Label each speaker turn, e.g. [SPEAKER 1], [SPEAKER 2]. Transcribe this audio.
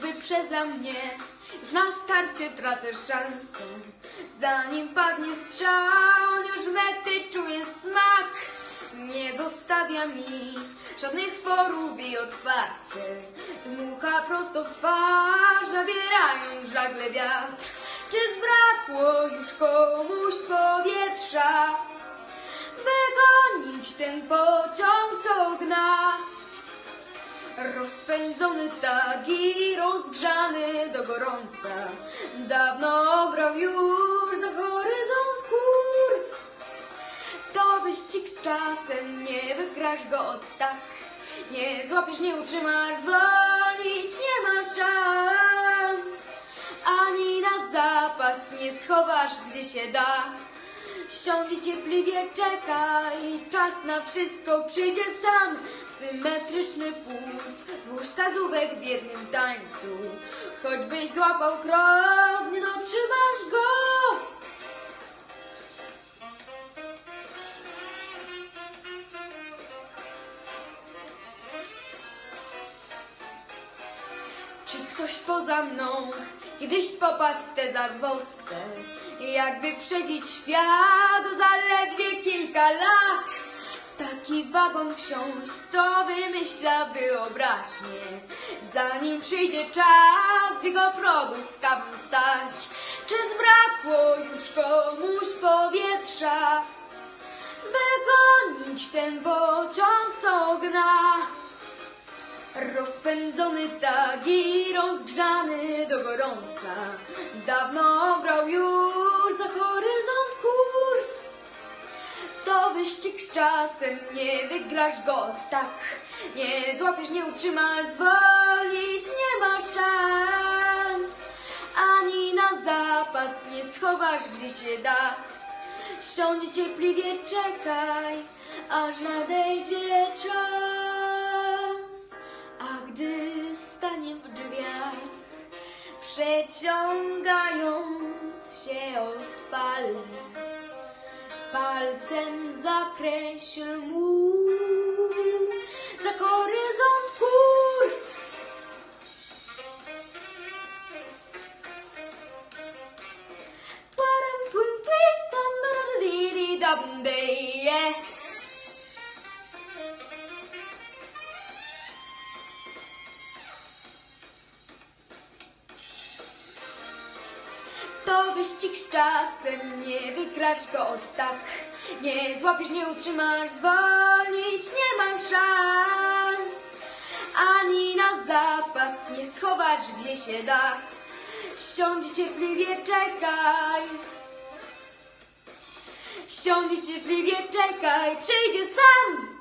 [SPEAKER 1] wyprzedza mnie. Już na starcie tracę szansę. Zanim padnie strzał, już mety czuję smak. Nie zostawia mi żadnych forów i otwarcie. Dmucha prosto w twarz, zabierając żagle wiatr. Czy zbrakło już komuś powietrza? Wygonić ten pociąg, Rozpędzony tak i rozgrzany do gorąca. Dawno obrał już za horyzont kurs. To wyścig z czasem, nie wygrasz go od tak. Nie złapiesz, nie utrzymasz, zwolnić nie ma szans. Ani na zapas nie schowasz, gdzie się da Ściągnij cierpliwie, czekaj, czas na wszystko przyjdzie sam. Symetryczny puls, dwóch wskazówek w jednym tańcu. Choćbyś złapał krok, nie dotrzymasz go. Ktoś poza mną kiedyś popadł w tę zagwozdkę? Jak wyprzedzić świat o zaledwie kilka lat? W taki wagon wsiąść, co wymyśla wyobraźnie Zanim przyjdzie czas w jego progu z kawą stać Czy zbrakło już komuś powietrza? Wygonić ten pociąg, Rozpędzony tak i rozgrzany do gorąca. Dawno obrał już za horyzont kurs. To wyścig z czasem, nie wygrasz go od tak. Nie złapiesz, nie utrzymasz, zwolnić nie ma szans. Ani na zapas nie schowasz, gdzie się da. Siądź cierpliwie, czekaj, aż nadejdzie czas przeciągając się o spale, palcem zakreśl mu za horyzont kurs. Twarem twym twim tam da da To wyścig z czasem, nie wygrasz go od tak. Nie złapiesz, nie utrzymasz, zwolnić nie ma szans. Ani na zapas nie schowasz, gdzie się da. Siądź cierpliwie, czekaj. Siądź cierpliwie, czekaj, przyjdzie sam.